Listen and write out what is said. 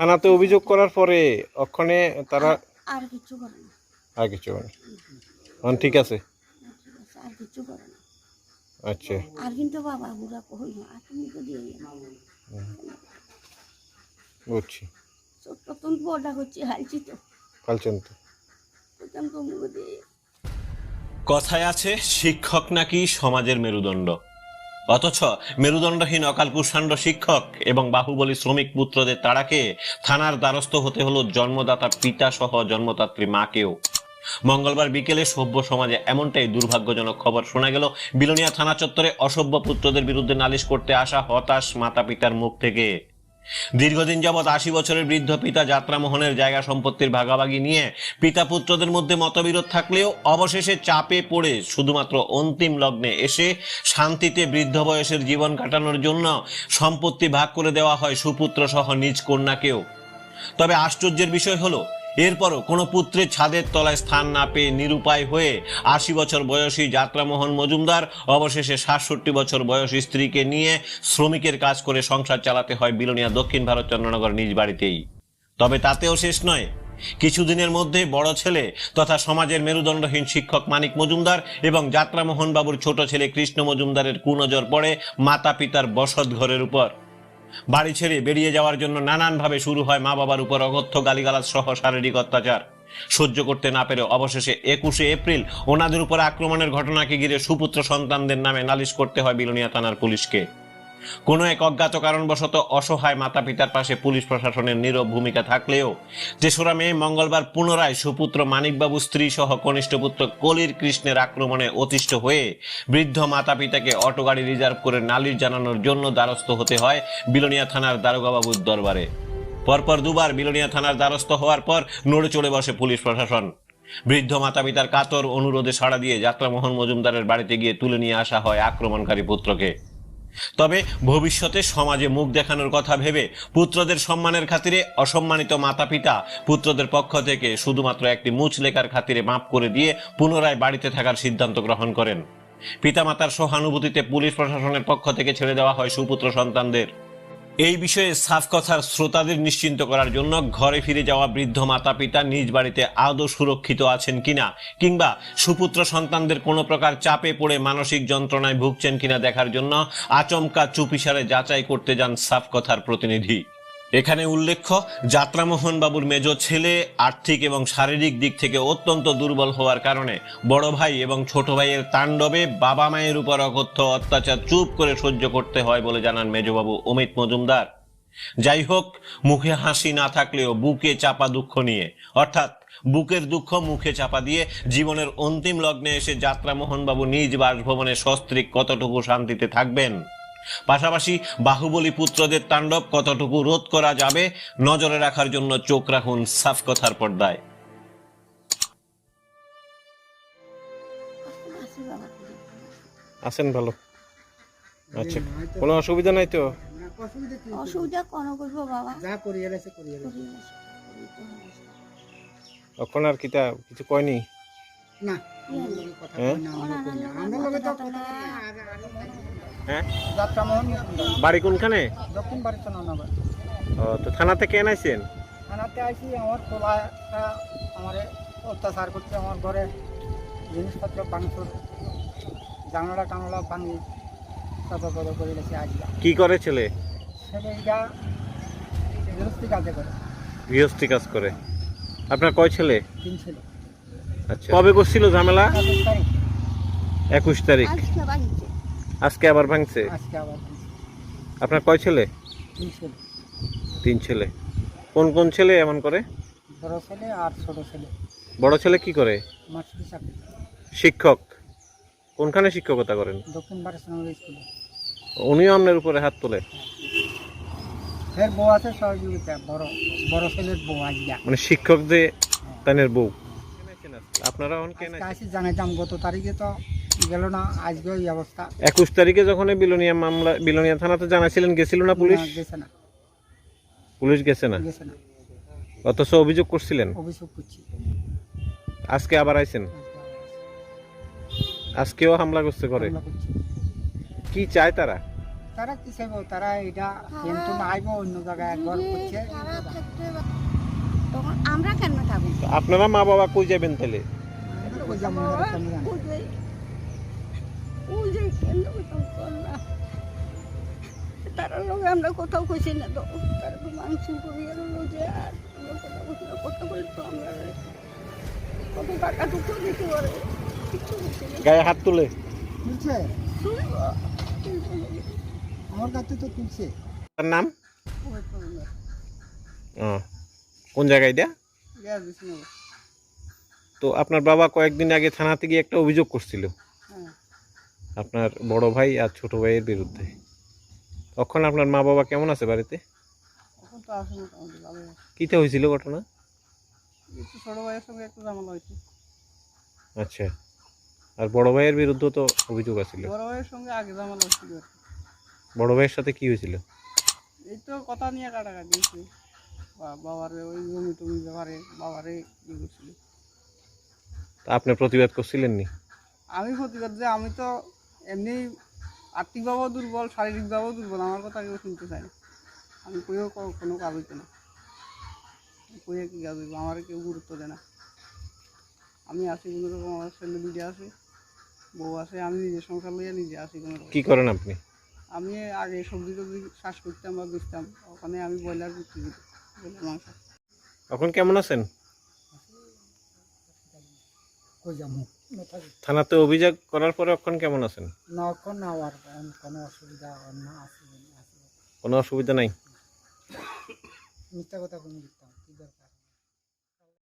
থানাতে অভিযোগ করার পরে ওখানে তারা আর কিছু করে না। আর কিছু মানে এখন ঠিক আছে ঠিক আছে, আর কিছু করে না। আচ্ছা। আর কিন্তু বাবা বুড়া কই না? আর তুমি তো দিয়ে বুঝছি। ছোট্ট তুমি বড়টা করছি হালছি তো। পালছেন তো কথায় আছে শিক্ষক নাকি সমাজের মেরুদণ্ড? অথচ মেরুদণ্ডহীন অকাল কুষাণ্ড শিক্ষক এবং বাহুবলী শ্রমিক পুত্রদের তাড়াকে থানার দ্বারস্থ হতে হলো জন্মদাতা পিতা সহ জন্মদাত্রী মাকেও। মঙ্গলবার বিকেলে সভ্য সমাজে এমনটাই দুর্ভাগ্যজনক খবর শোনা গেল। বিলোনিয়া থানা চত্বরে অসভ্য পুত্রদের বিরুদ্ধে নালিশ করতে আসা হতাশ মাতা পিতার মুখ থেকে। দীর্ঘদিন যাবৎ আশি বছরের বৃদ্ধ পিতা যাত্রামোহনের জায়গা সম্পত্তির ভাগাভাগি নিয়ে পিতা পুত্রদের মধ্যে মতবিরোধ থাকলেও অবশেষে চাপে পড়ে শুধুমাত্র অন্তিম লগ্নে এসে শান্তিতে বৃদ্ধ বয়সের জীবন কাটানোর জন্য সম্পত্তি ভাগ করে দেওয়া হয় সুপুত্র সহ নিজ কন্যাকেও। তবে আশ্চর্যের বিষয় হলো এরপরও কোনো পুত্রের ছাদের তলায় স্থান না পেয়ে নিরুপায় হয়ে আশি বছর বয়সী যাত্রামোহন মজুমদার, অবশেষে সাতষট্টি বছর বয়সী স্ত্রীকে নিয়ে শ্রমিকের কাজ করে সংসার চালাতে হয় বিলোনিয়া দক্ষিণ ভারত চন্দ্রনগর নিজ বাড়িতেই। তবে তাতেও শেষ নয়। কিছুদিনের মধ্যে বড় ছেলে তথা সমাজের মেরুদণ্ডহীন শিক্ষক মানিক মজুমদার এবং যাত্রামোহন বাবুর ছোট ছেলে কৃষ্ণ মজুমদারের কুনজর পড়ে মাতা পিতার বসত ঘরের উপর। বাড়ি ছেড়ে বেরিয়ে যাওয়ার জন্য নানানভাবে শুরু হয় মা বাবার উপর অগত্য গালিগালাজ সহ শারীরিক অত্যাচার। সহ্য করতে না পেরে অবশেষে একুশে এপ্রিল ওনাদের উপর আক্রমণের ঘটনাকে ঘিরে সুপুত্র সন্তানদের নামে নালিশ করতে হয় বিলোনিয়া থানার পুলিশকে। কোনো এক অজ্ঞাত কারণবশত অসহায় মাতা পিতার পাশে পুলিশ প্রশাসনের নীরব ভূমিকা থাকলেও তেসরা মে মঙ্গলবার পুনরায় সুপুত্র মানিকবাবু স্ত্রী সহ কনিষ্ঠ পুত্র কলির কৃষ্ণের আক্রমণে অতিষ্ঠ হয়ে বৃদ্ধ মাতা পিতাকে অটো গাড়ি রিজার্ভ করে নালিশ জানানোর জন্য দ্বারস্থ হতে হয় বিলোনিয়া থানার দারোগাবাবুর দরবারে। পরপর দুবার বিলোনিয়া থানার দ্বারস্থ হওয়ার পর নড়ে চড়ে বসে পুলিশ প্রশাসন। বৃদ্ধ মাতা পিতার কাতর অনুরোধে সাড়া দিয়ে যাত্রামোহন মজুমদারের বাড়িতে গিয়ে তুলে নিয়ে আসা হয় আক্রমণকারী পুত্রকে। তবে ভবিষ্যতে সমাজে মুখ দেখানোর কথা ভেবে পুত্রদের সম্মানের খাতিরে অসম্মানিত মাতা পিতা পুত্রদের পক্ষ থেকে শুধুমাত্র একটি মুচ লেখার খাতিরে মাপ করে দিয়ে পুনরায় বাড়িতে থাকার সিদ্ধান্ত গ্রহণ করেন। পিতামাতার সহানুভূতিতে পুলিশ প্রশাসনের পক্ষ থেকে ছেড়ে দেওয়া হয় সুপুত্র সন্তানদের। এই বিষয়ে সাফ কথার শ্রোতাদের নিশ্চিন্ত করার জন্য ঘরে ফিরে যাওয়া বৃদ্ধ মাতা পিতা নিজ বাড়িতে আদৌ সুরক্ষিত আছেন কিনা? কিংবা সুপুত্র সন্তানদের কোনো প্রকার চাপে পড়ে মানসিক যন্ত্রণায় ভুগছেন কিনা দেখার জন্য আচমকা চুপিসারে যাচাই করতে যান সাফ কথার প্রতিনিধি। এখানে উল্লেখ্য, যাত্রামোহন বাবুর মেজ ছেলে আর্থিক এবং শারীরিক দিক থেকে অত্যন্ত দুর্বল হওয়ার কারণে বড় ভাই এবং ছোট ভাইয়ের তাণ্ডবে বাবা মায়ের উপর অকথ্য অত্যাচার চুপ করে সহ্য করতে হয় বলে জানান মেজবাবু অমিত মজুমদার। যাই হোক, মুখে হাসি না থাকলেও বুকে চাপা দুঃখ নিয়ে, অর্থাৎ বুকের দুঃখ মুখে চাপা দিয়ে জীবনের অন্তিম লগ্নে এসে যাত্রামোহন বাবু নিজ বাসভবনে সস্ত্রীক কতটুকু শান্তিতে থাকবেন? পাশাপাশি বাহুবলী পুত্রদের তাণ্ডব কতটুকু রোধ করা যাবে নজরে রাখার জন্য চোখ রাখুন সাফ কথার পর্দায়। আছেন ভালো। আচ্ছা কোনো অসুবিধা নাই তো? অসুবিধা করব বাবা? যা করিয়ে গেছে করিয়ে গেছে করিয়ে গেছে, করিয়ে তো গেছে। এখন আর কিতা কিছু কয়নি? না। কথা হ্যাঁ? না, আমরা লগে তো কথা হ্যাঁ? যাত্রা মোহন মুকুন্দ। বাড়ি কোনখানে? দক্ষিণ ও তো থানা থেকে এনেছেন? থানাতে আমার অত্যাচার করছে আমার ঘরে জিনিসপত্র ভাঙচুর জানালা টানালা ভাঙি কত কত করে গেছে আজকে কি করে ছেলে? ছেলেটা গৃহস্থী কাজে করে। গৃহস্থী কাজ করে। আপনার কয় ছেলে? তিন ছেলে। আচ্ছা। কবে করছিল ঝামেলা? একুশ তারিখ। আজকে আবার ভাঙছে? আজকে আবার আপনার কয় ছেলে? তিন ছেলে। কোন কোন ছেলে এমন করে? বড় ছেলে আর ছোট ছেলে। বড় ছেলে কি করে? শিক্ষক। কোনখানে শিক্ষকতা করেন? দক্ষিণ ভারত স্কুলে। উনিও আপনার উপরে হাত তোলে? এর বউ আছে সহযোগিতা বড় বড় ছেলের বউ মানে শিক্ষক যে তানের বউ। আপনারা অন কেন আসি জানাইতাম গত তারিখে তো গেল না আজকে এই অবস্থা। একুশ তারিখে যখন এই বিলোনিয়া মামলা বিলোনিয়া থানাতে জানাছিলেন গেছিল না পুলিশ? গেছে না। পুলিশ গেছে না? গেছে না। অথচ অভিযোগ করছিলেন? অভিযোগ করছি। আজকে আবার আইছেন। আজকেও হামলা করছে করে কি চায় তারা? তারা কি চাইব? তারা এটা কিন্তু আইব অন্য জায়গায় ঘর করছে। তখন আমরা কেন থাকব? আপনারা মা বাবা কই যাবেন তাহলে? কেন ওই যে কোথাও তারা লোক আমরা কোথাও খুশি না তো তারা তো মাংস করিয়ে রইল যে আর কথা বলছি না কথা বলি তো আমরা কত টাকা টুকু দিতে পারে কিছু বুঝি না। গায়ে হাত তুলে। তুলছে? আমার কাছে তো তুলছে। তার নাম? ও কোন জায়গায় এটা? তো আপনার বাবা কয়েকদিন আগে থানাতে গিয়ে একটা অভিযোগ করছিল। হ্যাঁ। আপনার বড় ভাই আর ছোট ভাইয়ের বিরুদ্ধে। তখন আপনার মা বাবা কেমন আছে বাড়িতে? কিতে হয়েছিল ঘটনা? ছোটো ভাইয়ের সঙ্গে একটু ঝামেলা হয়েছে। আচ্ছা। আর বড় ভাইয়ের বিরুদ্ধে তো অভিযোগ আছিল। বড় ভাইয়ের সঙ্গে আগে ঝামেলা বড় ভাইয়ের সাথে কি হয়েছিল? এই তো কথা নিয়ে কাটাকাটি বাবারে ওই জমি টমি ব্যাপারে বাবারে ইয়ে করছিল। তা আপনি প্রতিবাদ করছিলেন নি আমি প্রতিবাদ যে আমি তো এমনি আর্থিকভাবেও দুর্বল শারীরিকভাবেও দুর্বল আমার কথা কেউ শুনতে চায় না। আমি কইও কোনো কাজ হইতো না। কইয়ে কি কাজ হইব? আমার কেউ গুরুত্ব দেয় না। আমি আছি কোনো রকম আমার ছেলে দুইটা আছে বউ আছে আমি নিজের সংসার লইয়া নিজে আছি কোনো রকম কি করেন আপনি? আমি আগে সবজি টবজি চাষ করতাম বা বেচতাম ওখানে আমি ব্রয়লার বিক্রি করি ব্রয়লার মাংস। এখন কেমন আছেন? কই যাব? থানাতে অভিযোগ করার পরে এখন কেমন আছেন? না এখন না আর কোনো অসুবিধা না আছে কোনো অসুবিধা নাই? মিথ্যা কথা কোনো